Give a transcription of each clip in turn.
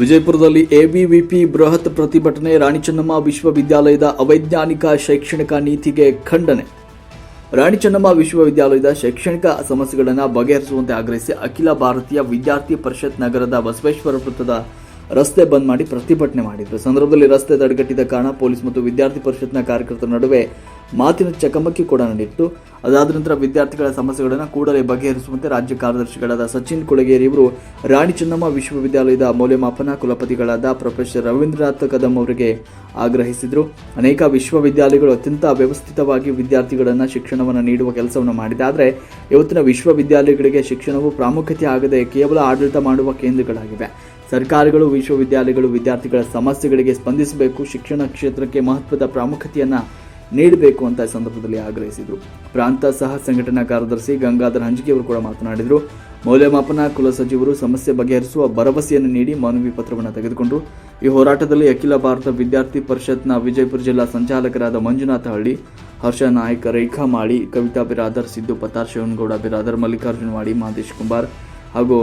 ವಿಜಯಪುರದಲ್ಲಿ ಎಬಿವಿಪಿ ಬೃಹತ್ ಪ್ರತಿಭಟನೆ ರಾಣಿ ಚೆನ್ನಮ್ಮ ವಿಶ್ವವಿದ್ಯಾಲಯದ ಅವೈಜ್ಞಾನಿಕ ಶೈಕ್ಷಣಿಕ ನೀತಿಗೆ ಖಂಡನೆ. ರಾಣಿ ಚೆನ್ನಮ್ಮ ವಿಶ್ವವಿದ್ಯಾಲಯದ ಶೈಕ್ಷಣಿಕ ಸಮಸ್ಯೆಗಳನ್ನು ಬಗೆಹರಿಸುವಂತೆ ಆಗ್ರಹಿಸಿ ಅಖಿಲ ಭಾರತೀಯ ವಿದ್ಯಾರ್ಥಿ ಪರಿಷತ್ ನಗರದ ಬಸವೇಶ್ವರ ವೃತ್ತದ ರಸ್ತೆ ಬಂದ್ ಮಾಡಿ ಪ್ರತಿಭಟನೆ ಮಾಡಿದರು. ಸಂದರ್ಭದಲ್ಲಿ ರಸ್ತೆ ತಡೆಗಟ್ಟಿದ ಕಾರಣ ಪೊಲೀಸ್ ಮತ್ತು ವಿದ್ಯಾರ್ಥಿ ಪರಿಷತ್ನ ಕಾರ್ಯಕರ್ತರ ನಡುವೆ ಮಾತಿನ ಚಕಮಕಿ ಕೂಡ ನಡೆಯಿತು ಅದಾದ ನಂತರ ವಿದ್ಯಾರ್ಥಿಗಳ ಸಮಸ್ಯೆಗಳನ್ನು ಕೂಡಲೇ ಬಗೆಹರಿಸುವಂತೆ ರಾಜ್ಯ ಕಾರ್ಯದರ್ಶಿಗಳಾದ ಸಚಿನ್ ಕುಳಗೇರಿ ಇವರು ರಾಣಿ ಚೆನ್ನಮ್ಮ ವಿಶ್ವವಿದ್ಯಾಲಯದ ಮೌಲ್ಯಮಾಪನ ಕುಲಪತಿಗಳಾದ ಪ್ರೊಫೆಸರ್ ರವೀಂದ್ರನಾಥ್ ಕದಂ ಅವರಿಗೆ ಆಗ್ರಹಿಸಿದರು. ಅನೇಕ ವಿಶ್ವವಿದ್ಯಾಲಯಗಳು ಅತ್ಯಂತ ವ್ಯವಸ್ಥಿತವಾಗಿ ವಿದ್ಯಾರ್ಥಿಗಳನ್ನು ಶಿಕ್ಷಣವನ್ನು ನೀಡುವ ಕೆಲಸವನ್ನು ಮಾಡಿದೆ. ಆದರೆ ಇವತ್ತಿನ ವಿಶ್ವವಿದ್ಯಾಲಯಗಳಿಗೆ ಶಿಕ್ಷಣವು ಪ್ರಾಮುಖ್ಯತೆ ಆಗದೆ ಕೇವಲ ಆಡಳಿತ ಮಾಡುವ ಕೇಂದ್ರಗಳಾಗಿವೆ. ಸರ್ಕಾರಗಳು, ವಿಶ್ವವಿದ್ಯಾಲಯಗಳು ವಿದ್ಯಾರ್ಥಿಗಳ ಸಮಸ್ಯೆಗಳಿಗೆ ಸ್ಪಂದಿಸಬೇಕು. ಶಿಕ್ಷಣ ಕ್ಷೇತ್ರಕ್ಕೆ ಮಹತ್ವದ ಪ್ರಾಮುಖ್ಯತೆಯನ್ನು ನೀಡಬೇಕು ಅಂತ ಈ ಸಂದರ್ಭದಲ್ಲಿ ಆಗ್ರಹಿಸಿದರು. ಪ್ರಾಂತ ಸಹ ಸಂಘಟನಾ ಕಾರ್ಯದರ್ಶಿ ಗಂಗಾಧರ್ ಹಂಜಿಕೆ ಅವರು ಕೂಡ ಮಾತನಾಡಿದರು. ಮೌಲ್ಯಮಾಪನ ಕುಲಸಚಿವರು ಸಮಸ್ಯೆ ಬಗೆಹರಿಸುವ ಭರವಸೆಯನ್ನು ನೀಡಿ ಮನವಿ ಪತ್ರವನ್ನು ತೆಗೆದುಕೊಂಡರು ಈ ಹೋರಾಟದಲ್ಲಿ ಅಖಿಲ ಭಾರತ ವಿದ್ಯಾರ್ಥಿ ಪರಿಷತ್ನ ವಿಜಯಪುರ ಜಿಲ್ಲಾ ಸಂಚಾಲಕರಾದ ಮಂಜುನಾಥ ಹಳ್ಳಿ, ಹರ್ಷ ನಾಯಕ, ರೇಖಾ ಮಾಳಿ, ಕವಿತಾ ಬಿರಾದರ್, ಸಿದ್ದು ಪತಾರ್ ಶಿವನಗೌಡ ಬಿರಾದರ್, ಮಲ್ಲಿಕಾರ್ಜುನ ವಾಡಿ ಮಹದೇಶ್ ಕುಂಬಾರ್ ಹಾಗೂ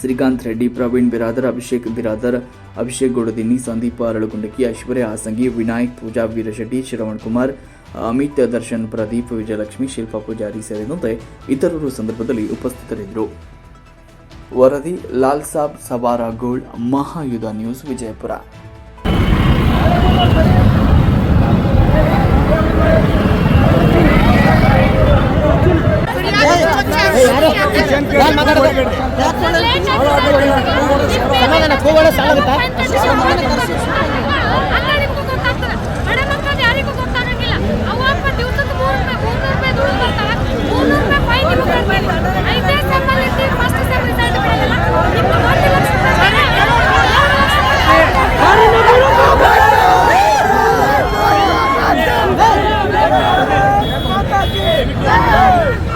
ಶ್ರೀಕಾಂತ್ ರೆಡ್ಡಿ, ಪ್ರವೀಣ್ ಬಿರಾದರ್, ಅಭಿಷೇಕ್ ಬಿರಾದರ್ ಅಭಿಷೇಕ್ ಗೊಡದಿನ್ನಿ ಸಂದೀಪ ಅರಳುಗುಂಡಕಿ ಐಶ್ವರ್ಯ ಹಾಸಂಗಿ, ವಿನಾಯಕ್, ಪೂಜಾ ವೀರಶೆಟ್ಟಿ ಶ್ರವಣ್ ಕುಮಾರ್, ಅಮಿತ್ ದರ್ಶನ್, ಪ್ರದೀಪ್, ವಿಜಯಲಕ್ಷ್ಮಿ, ಶಿಲ್ಪಾ ಪೂಜಾರಿ ಸೇರಿದಂತೆ ಇತರರು ಸಂದರ್ಭದಲ್ಲಿ ಉಪಸ್ಥಿತರಿದ್ದರು. ವರದಿ, ಲಾಲ್ ಸಾಬ್, ಸವಾರ ಗೋಲ್ಡ್ ಮಹಾಯುಧ ನ್ಯೂಸ್, ವಿಜಯಪುರ. ಸಮಾಧಾನ ಕೂಗೋಣ ಸಾಲಾಗುತ್ತಾ Yeah!